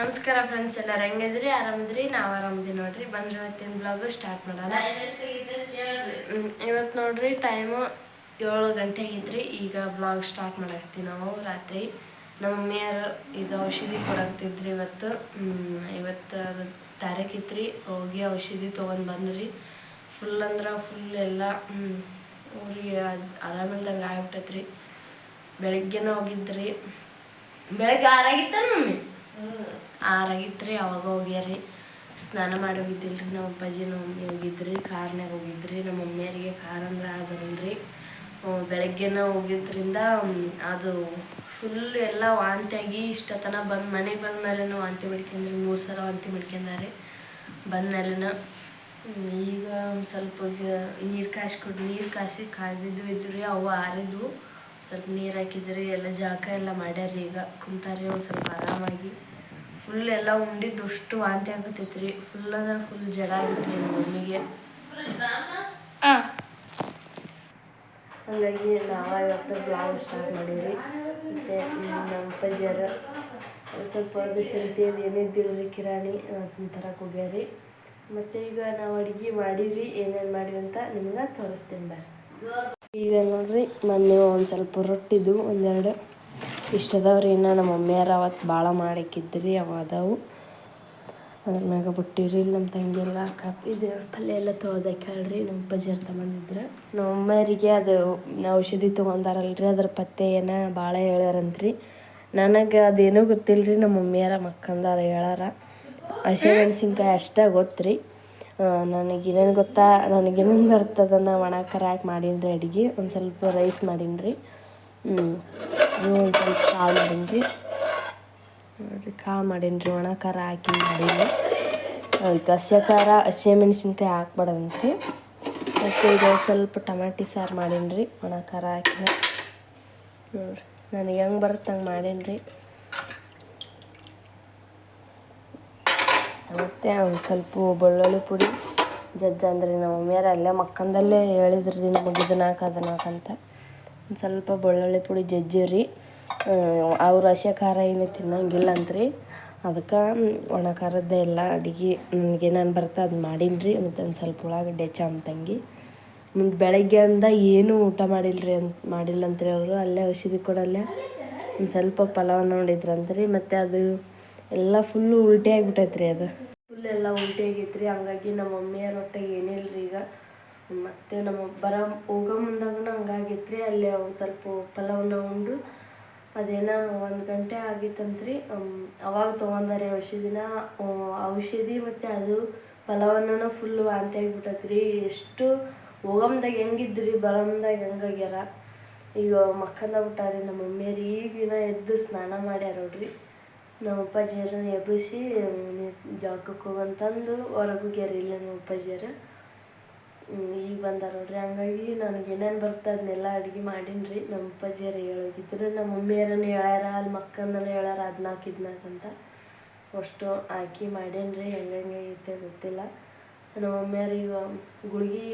ನಮಸ್ಕಾರ ಫ್ರೆಂಡ್ಸ್ ಎಲ್ಲರೂ ಹೆಂಗಿದ್ರಿ? ಆರಾಮದ್ರಿ? ನಾವು ಆರಾಮದಿ ನೋಡ್ರಿ. ಬಂದ್ರೆ ಇವತ್ತಿನ ಬ್ಲಾಗು ಸ್ಟಾರ್ಟ್ ಮಾಡೋಣ. ಇವತ್ತು ನೋಡ್ರಿ ಟೈಮು ಏಳು ಗಂಟೆ ಆಗಿದ್ರಿ. ಈಗ ಬ್ಲಾಗ್ ಸ್ಟಾರ್ಟ್ ಮಾಡಾಕ್ತೀವಿ ನಾವು ರಾತ್ರಿ. ನಮ್ಮ ಮಮ್ಮಿಯರು ಇದು ಔಷಧಿ ಕೊಡಕ್ತಿದ್ರಿ ಇವತ್ತು. ಇವತ್ತು ತಾರೀಕು ಇತ್ರಿ ಹೋಗಿ ಔಷಧಿ ತೊಗೊಂಡು ಬಂದ್ರಿ. ಫುಲ್ ಅಂದ್ರೆ ಫುಲ್ ಎಲ್ಲ ಊರಿಗೆ ಆರಾಮಿಲ್ದಂಗೆ ಆಗ್ಬಿಟ್ಟೈತ್ರಿ. ಬೆಳಗ್ಗೆನ ಹೋಗಿದ್ರಿ. ಬೆಳಗ್ಗೆ ಆರಾಗಿತ್ತ ಮಮ್ಮಿ? ಆರಾಗಿತ್ರಿ ಅವಾಗ ಹೋಗ್ಯಾರಿ ಸ್ನಾನ ಮಾಡಿ ಹೋಗಿದ್ದಿಲ್ರಿ ನಮ್ಮ ಅಪ್ಪಾಜಿ, ನಮ್ಮ ಮಮ್ಮಿ ಹೋಗಿದ್ರಿ ಕಾರ್ನಾಗ ಹೋಗಿದ್ರಿ. ನಮ್ಮ ಮಮ್ಮಿಯರಿಗೆ ಕಾರ್ ಅಂದ್ರೆ ಆಗಲ್ರಿ ಬೆಳಗ್ಗೆನ ಹೋಗಿದ್ರಿಂದ ಅದು ಫುಲ್ ಎಲ್ಲ ವಾಂತಿಯಾಗಿ ಇಷ್ಟತನ ಬಂದು ಮನೆಗೆ ಬಂದ ಮೇಲೆನೂ ವಾಂತಿ ಮಾಡ್ಕೊಂಡ್ರಿ. ಮೂರು ಸಲ ವಾಂತಿ ಮಾಡ್ಕೊಂಡಾರೆ ಬಂದ ಈಗ ಒಂದು ಸ್ವಲ್ಪ ನೀರು ಕಾಯಿಸ್ಕೊಟ್ಟು ನೀರು ಕಾಯಿಸಿ ಕಾಯ್ದಿದ್ದು ಇದ್ವು ರೀ ಅವು ಆರಿದ್ವು. ಸ್ವಲ್ಪ ನೀರು ಹಾಕಿದ್ರಿ, ಎಲ್ಲ ಜಳಕ ಎಲ್ಲ ಮಾಡ್ಯಾರಿ ಈಗ. ಕುಂತಾರಿ ಒಂದು ಸ್ವಲ್ಪ ಆರಾಮಾಗಿ. ಫುಲ್ ಎಲ್ಲ ಉಂಡಿದ್ದು ಅಷ್ಟು ವಾಂತಿ ಆಗತೈತ್ರಿ ಫುಲ್ ಅಂದ್ರೆ ಫುಲ್ ಜಡ ಆಗಿತ್ತು ನಮ್ಮ ಮಮ್ಮಿಗೆ. ಹಾಗಾಗಿ ನಾವು ಇವತ್ತು ಬ್ಲಾಗ್ ಸ್ಟಾರ್ಟ್ ಮಾಡೀವಿ ಮತ್ತು ನಮ್ಮ ಅಪ್ಪಾಜಿಯರ ಸ್ವಲ್ಪ ಅದು ಶಕ್ತಿ ಅದು ಏನೇನು ಕಿರಾಣಿ ಅದನ್ನ ತರಕ್ಕೆ ಹೋಗ್ಯಾರಿ. ಮತ್ತು ಈಗ ನಾವು ಅಡುಗೆ ಮಾಡಿರಿ ಏನೇನು ಮಾಡಿ ಅಂತ ನಿಮ್ಗೆ ತೋರಿಸ್ತೀನಿ ಬರ್ರಿ. ಈಗ ನೋಡ್ರಿ ಮೊನ್ನೆ ಒಂದು ಸ್ವಲ್ಪ ರೊಟ್ಟಿದ್ದು ಒಂದೆರಡು. ಇಷ್ಟು ಅದಾವ್ರಿ ಇನ್ನು ನಮ್ಮ ಮಮ್ಮಿಯಾರ ಅವತ್ತು ಭಾಳ ಮಾಡಿಕ್ಕಿದ್ರಿ, ಅವ ಅದಾವು. ಅದ್ರ ಮ್ಯಾಗ ಬಿಟ್ಟಿವ್ರಿ ನಮ್ಮ ತಂಗಿಯೆಲ್ಲ ಕಪ್ ಇದು ಪಲ್ಯ ಎಲ್ಲ ತೊಳ್ದಾಕ್ಯಾಳ್ರಿ ನಮ್ಮ ಅಪ್ಪಾಜಿ ಅರ್ಥ ಬಂದಿದ್ರು ನಮ್ಮ ಅಮ್ಮರಿಗೆ ಅದು ಔಷಧಿ ತೊಗೊಂಡಾರಲ್ರಿ, ಅದ್ರ ಪತ್ತೆ ಏನ ಭಾಳ ಹೇಳ್ಯಾರಂತ್ರಿ. ನನಗೆ ಅದೇನೂ ಗೊತ್ತಿಲ್ಲ ರೀ ನಮ್ಮ ಮಮ್ಮಿಯಾರ ಮಕ್ಕಂದಾರ ಹೇಳಾರ. ಹಸಿಮೆಣಸಿನ್ಕಾಯಿ ಅಷ್ಟೇ ಗೊತ್ತ್ರಿ. ನನಗೇನೇನು ಗೊತ್ತಾ ನನಗೇನೇನು ಬರ್ತದನ್ನ ಒಣ ಕರ್ಯಾಕೆ ಹಾಕಿ ಮಾಡೀನಿ ರೀ ಅಡುಗೆ, ಒಂದು ಸ್ವಲ್ಪ ರೈಸ್ ಮಾಡೀನಿ ರೀ ಒಂದು ಸ್ವಲ್ಪ ಕಾಳು ಮಾಡೀನಿ ನೋಡ್ರಿ ಕಾಳು ಮಾಡೀನಿ ರೀ ಒಣ ಖಾರ ಹಾಕಿ ಮಾಡೀನಿ ಅದಕ್ಕೆ ಹಸಿ ಖಾರ ಹಸಿಮೆಣ್ಸಿನ್ಕಾಯಿ ಹಾಕ್ಬಾರ್ದಂತ್ರಿ ಮತ್ತು ಈಗ ಸ್ವಲ್ಪ ಟಮಾಟಿ ಸಾರು ಮಾಡೀನಿ ರೀ ಒಣ ಖಾರ ಹಾಕಿ. ನೋಡಿರಿ, ನನಗೆ ಹೆಂಗೆ ಬರುತ್ತೆ ಹಂಗೆ ಮಾಡೀನಿ ರೀ ಮತ್ತು ಒಂದು ಸ್ವಲ್ಪ ಬೆಳ್ಳುಳ್ಳಿ ಪುಡಿ. ಜಜ್ಜ ಅಂದ್ರೆ ನಮ್ಮ ಮಮ್ಮಿಯಾರ ಅಲ್ಲೇ ಮಕ್ಕಂದಲ್ಲೇ ಹೇಳಿದ್ರಿ ನಮಗೆ ಇದನ್ನ ಹಾಕಿ ಅದನ್ನ ಹಾಕಂತ ಒಂದು ಸ್ವಲ್ಪ ಬೆಳ್ಳುಳ್ಳಿ ಪುಡಿ ಜಜ್ಜಿವ್ರಿ ಅವ್ರು ಹಸಿ ಖಾರ ಏನು ತಿನ್ನಂಗಿಲ್ಲ ಅಂತ್ರಿ ಅದಕ್ಕೆ ಒಣ ಖಾರದ್ದೇ ಎಲ್ಲ ಅಡುಗೆ ನನಗೇನೇನು ಬರ್ತಾ ಅದು ಮಾಡೀನಿ ರೀ ಮತ್ತು ಒಂದು ಸ್ವಲ್ಪ ಉಳ್ಳಾಗಡ್ಡೆ ಚಾಮ್ ತಂಗಿ. ಬೆಳಗ್ಗೆ ಅಂದ ಏನೂ ಊಟ ಮಾಡಿಲ್ರಿ ಅಂತ ಮಾಡಿಲ್ಲ ಅಂತ್ರಿ ಅವರು. ಅಲ್ಲೇ ಔಷಧಿ ಕೊಡಲ್ಲೇ ಒಂದು ಸ್ವಲ್ಪ ಪಲಾವ್ ನೋಡಿದ್ರಂತ್ರಿ ಮತ್ತು ಅದು ಎಲ್ಲ ಫುಲ್ಲು ಉಲ್ಟಿ ಆಗಿಬಿಟ್ಟೈತ್ರಿ ಅದು. ಫುಲ್ ಎಲ್ಲ ಉಲ್ಟಿ ಆಗೈತ್ರಿ. ಹಂಗಾಗಿ ನಮ್ಮ ಮಮ್ಮಿಯರ ಏನಿಲ್ಲ ರೀ ಈಗ. ಮತ್ತು ನಮ್ಮ ಬರ ಹೋಗೋ ಹಂಗಾಗಿತ್ತು ರೀ ಅಲ್ಲಿ ಒಂದು ಸ್ವಲ್ಪ ಪಲಾವನ್ನ ಉಂಡು. ಅದೇನೋ ಒಂದು ಗಂಟೆ ಆಗಿತ್ತಂತ್ರಿ ಅವಾಗ ತೊಗೊಂಡಾರೆ ಔಷಧಿನ. ಔಷಧಿ ಮತ್ತು ಅದು ಪಲಾವನ್ನ ಫುಲ್ ವಾಂತಿ ಆಗಿಬಿಟ್ಟತ್ರಿ. ಎಷ್ಟು ಹೋಗಮ್ದಾಗ ಹೆಂಗಿದ್ರಿ ಬರಮ್ದಾಗ ಹೆಂಗಾಗ್ಯಾರ. ಈಗ ಮಕ್ಕಂದ ಬಿಟ್ಟಾರಿ ನಮ್ಮ ಮಮ್ಮಿಯರು ಈಗಿನ ಎದ್ದು ಸ್ನಾನ ಮಾಡ್ಯಾರ ನೋಡ್ರಿ. ನಮ್ಮ ಅಪ್ಪಾಜಿಯರನ್ನ ಎಬ್ಬಿಸಿ ಜಾಗಕ್ಕೆ ಹೋಗಂತಂದು ಹೊರಗೆ ಇಲ್ಲ ನಮ್ಮ ಅಪ್ಪಾಜಿಯರ ಈಗ ಬಂದಾರ ನೋಡ್ರಿ. ಹಂಗಾಗಿ ನನಗೆ ಏನೇನು ಬರ್ತದೆ ಅದನ್ನೆಲ್ಲ ಅಡುಗೆ ಮಾಡೀನಿ ರೀ. ನಮ್ಮ ಅಪ್ಪಾಜಿಯರು ಹೇಳೋಗಿದ್ರು ನಮ್ಮ ಮಮ್ಮಿಯರನ್ನು ಹೇಳ್ಯಾರ ಅಲ್ಲಿ ಮಕ್ಕಂದನ ಹೇಳ್ಯಾರ ಹದಿನಾಲ್ಕು ಇದ್ನಾಲ್ಕು ಅಂತ. ಅಷ್ಟು ಹಾಕಿ ಮಾಡೇನಿ ರೀ. ಹೆಂಗೆ ಐತೆ ಗೊತ್ತಿಲ್ಲ. ನಮ್ಮ ಮಮ್ಮಿಯರು ಈಗ ಗುಳಿಗೆ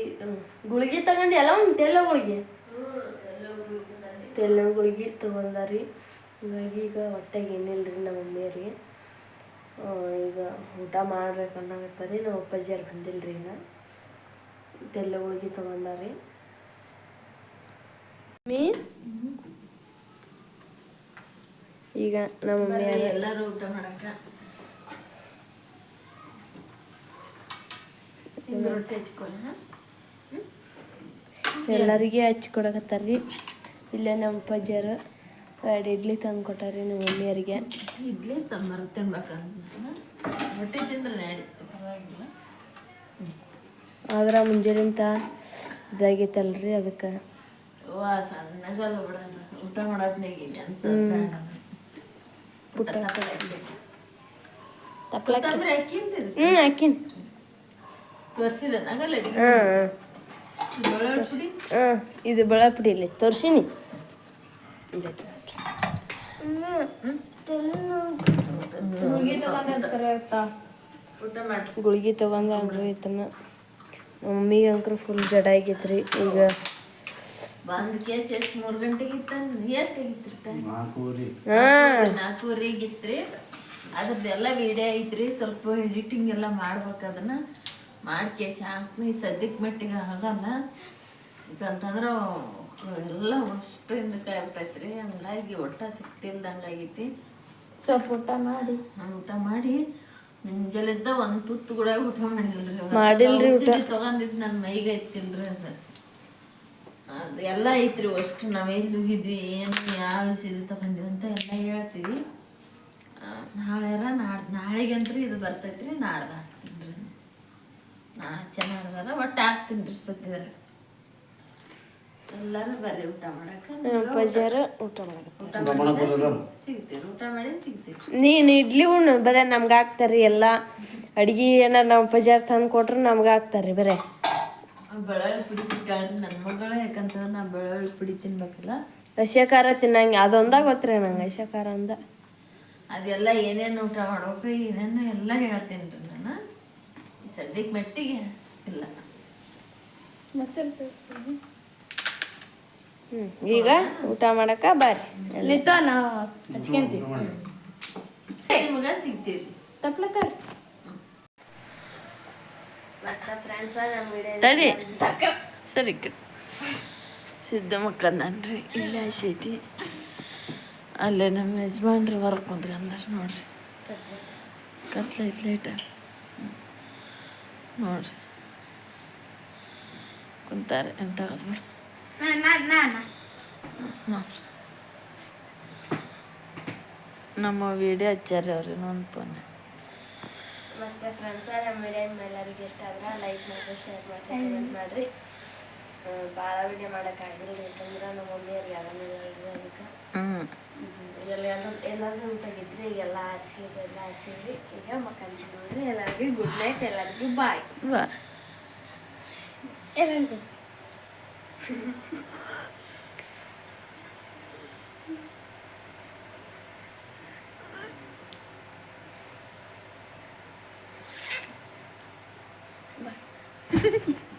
ಗುಳಿಗೆ ತಗೊಂಡು ಎಲ್ಲ ತೆಲ್ಲ ಗುಳಿಗೆ? ತೆಲ್ಲ ಗುಳಿಗೆ ತೊಗೊಂಡಾರಿ ಹೀಗಾಗಿ ಈಗ ಹೊಟ್ಟೆಗೆ ಏನಿಲ್ಲ ರೀ ನಮ್ಮ ಮಮ್ಮಿಯರಿಗೆ ಈಗ ಊಟ ಮಾಡ್ಬೇಕು ರೀ ನಮ್ಮ ಅಪ್ಪಾಜಿಯರು ಬಂದಿಲ್ಲ ರೀ ಈಗ ತೆಲ್ಲ ಹೋಳಿಗೆ ತೊಗೊಂಡಾರಿ. ಮೀ ಈಗ ನಮ್ಮ ಮಮ್ಮಿ ಎಲ್ಲರೂ ಊಟ ಮಾಡಕ ರೊಟ್ಟಿ ಎಲ್ಲರಿಗೆ ಹಚ್ಚಿ ಕೊಡಕತ್ತಾರ್ರಿ ಇಲ್ಲೇ ನಮ್ಮ ಅಪ್ಪಾಜಿಯರು ಎರಡು ಇಡ್ಲಿ ತಂದು ಕೊಟ್ಟಾರಿ ನಮ್ಮ ಮಮ್ಮಿಯರಿಗೆ ಇಡ್ಲಿ ಸಾಂಬಾರು ತಿನ್ಬೇಕಂತ ರೊಟ್ಟಿ ತಿಂದ್ರೆ ಪರವಾಗಿಲ್ಲ. ಆದ್ರೆ ಮುಂಜಾನಿಂದ ಇದಾಗೈತಲ್ರಿ ಅದಕ್ಕೆ. ಸಣ್ಣಗಲ್ಲ ಊಟ ಮಾಡೋದ್ನಾಗ ಅನ್ಸೋದು ಬೇಡ. ಪುಟ್ಟ ಹಾಕಿನ್ರಿ ಹ್ಞೂ ಹಾಕಿನಿ. ಹಾಂ ಇದು ಬೆಳಪುಡಿ ಇಲ್ಲಿ. ತೋರಿಸಿನಿ. ಗುಳಿಗೆ ತಗೊಂಡ್ರಿ ಇದನ್ನ ಮಮ್ಮಿಗೆ ಅಂಕರು ಫುಲ್ ಜಡ ಆಗೈತ್ರಿ ಈಗ ಬಂದ್ ಕೇಸ್ ಎಷ್ಟು ಮೂರು ಗಂಟೆಗೆ ಇತ್ತ ಎಷ್ಟು ಆಗಿತ್ತು ನಾಲ್ಕೂವರೆಗೆ ಇತ್ರಿ ಅದ್ರದ್ದು ಎಲ್ಲ ವಿಡಿಯೋ ಐತ್ರಿ. ಸ್ವಲ್ಪ ಎಡಿಟಿಂಗ್ ಎಲ್ಲ ಮಾಡ್ಬೇಕು ಅದನ್ನ. ಮಾಡಿ ಕೇಸ್ ಹಾಕಿ ಸದ್ಯಕ್ಕೆ ಮಟ್ಟಿಗೆ ಆಗಲ್ಲ. ಯಾಕಂತಂದ್ರೆ ಎಲ್ಲ ಅಷ್ಟು ಹಿಂದಕ್ಕೆ ಆಗ್ಬಿಟ್ಟೈತ್ರಿ ಹಂಗಾಗಿ ಒಟ್ಟ ಸಿಕ್ತಿಲ್ದಂಗೆ ಆಗೈತಿ ಸ್ವಲ್ಪ ಊಟ ಮಾಡಿ. ಊಟ ಮಾಡಿ. ಮುಂಜಾಲಿದ್ದ ಒಂದ್ ತುತ್ತು ಕೂಡ ಊಟ ಮಾಡಿಲ್ರಿ ಮಾಡಿಲ್ರಿ ಊಟ. ತಗೊಂಡಿದ್ ನನ್ ಮೈಗೆ ಐತಿಲ್ರಿ ಅದು. ಅದು ಎಲ್ಲ ಐತ್ರಿ ಅಷ್ಟು ನಾವು ಎಲ್ಲಿ ಹೋಗಿದ್ವಿ ಏನು ಯಾವ ಔಷಧಿ ತಗೊಂಡ್ವಿ ಅಂತ ಎಲ್ಲ ಹೇಳ್ತೀವಿ. ನಾಳೆ ನಾಳೆರ ನಾಡ್ ನಾಳೆಗಂತ್ರಿ ಇದು ಬರ್ತೈತ್ರಿ ನಾಡ್ದು ಹಾಕ್ತೀನಿ ರೀ ನಾ ಚೆನ್ನಾಗದಾರ ಒಟ್ಟು ಹಾಕ್ತೀನಿ ರೀ ಸದ್ಯದಾಗ ಎಲ್ಲರೂ ಬರ್ರಿ ಊಟ ಮಾಡಕ್ಕೆ. ಪಜಾರ ಊಟ ಮಾಡಕ್ಕೆ. ಸಿಗ್ತೀರಿ ಊಟ ಮಾಡಿ. ಸಿಗ್ತೀರಿ ನೀನು ಇಡ್ಲಿ ಉಣ್ಣು ಬರೇ ನಮ್ಗೆ ಹಾಕ್ತಾರ್ರಿ ಎಲ್ಲ. ಅಡ್ಗೆ ಏನಾರ ನಾವು ಪಜಾರ್ ತಂದು ಕೊಟ್ರೆ ನಮ್ಗೆ ಹಾಕ್ತಾರ್ರಿ ಬರೇ. ಬೆಳ್ಳುಳ್ಳಿ ಪುಡಿ ಬಿಟ್ಟಾಳ್ರಿ ನನ್ನ ಮಗಳು ಯಾಕಂತಂದ್ರೆ ನಾ ಬೆಳ್ಳುಳ್ಳಿ ಪುಡಿ ತಿನ್ಬೇಕಲ್ಲ. ಹಸಿ ಖಾರ ತಿನ್ನಂಗೆ ಅದೊಂದಾಗ ಗೊತ್ತ್ರಿ ನಂಗೆ ಹಸಿ ಖಾರ ಅಂದ. ಅದೆಲ್ಲ ಏನೇನು ಊಟ ಮಾಡೋಕೆ ಏನೇನು ಎಲ್ಲ ಹೇಳ್ತೀನಿ ರೀ ನಾನು. ಈ ಸದ್ಯಕ್ಕೆ ಮೆಟ್ಟಿಗೆ ಇಲ್ಲ. ಹ್ಞೂ ಈಗ ಊಟ ಮಾಡಕ ಬರ್ರಿ ನಿಮಗೆ ಸಿಗ್ತೀವಿ ಮತ್ತೆ ಫ್ರೆಂಡ್ಸ ನಮ್ಮ ತಡಿ. ಸರಿ ಕಟ್ ಸಿದ್ಧ ಮಕ್ಕಂದನ್ರಿ ಇಲ್ಲ ಐತಿ ಅಲ್ಲೇ ನಮ್ಮ ಯಜಮಾನ್ರಿ ಹೊರಗೆ ಕುಂತ್ಕೊಂಡಾರ ನೋಡ್ರಿ. ಕತ್ಲೈತ್ ಲೇಟ ನೋಡ್ರಿ. ಕುಂತಾರೆ ಎಂತ ಆಗದ್ ನಮ್ಮ ವಿಡಿಯೋ ಹಚ್ಚಾರಿ ಅವ್ರು ಇನ್ನೊಂದು ಫೋನ್. ಮತ್ತೆ ಫ್ರೆಂಡ್ಸ ನಮ್ಮ ವಿಡಿಯೋ ಎಲ್ಲರಿಗೂ ಇಷ್ಟ ಆದ್ರೆ ಲೈಕ್ ಮಾಡಿರಿ ಶೇರ್ ಮಾಡಿರಿ ಕಮೆಂಟ್ ಮಾಡಿರಿ. ಭಾಳ ವಿಡಿಯೋ ಮಾಡೋಕ್ಕಾಗಿಲ್ಲ ಯಾಕಂದ್ರೆ ನಮ್ಮ ಮಮ್ಮಿಯವ್ರಿಗೆ ಆರಾಮಿಲ್ಲ ಅದಕ್ಕೆ. ಹ್ಞೂ ಇದೆಲ್ಲ ಎಲ್ಲರಿಗೂ ಈಗ ಈಗೆಲ್ಲ ಹಾಸಿಗೆ ಎಲ್ಲ ಹಾಸಿದ್ರಿ ಈಗ ಮಕ್ಕಳು ನೋಡ್ರಿ. ಎಲ್ಲರಿಗೂ ಗುಡ್ ನೈಟ್ ಎಲ್ಲರಿಗೂ ಬಾಯ್ ಬಾ ಎಲ್ಲರಿಗೂ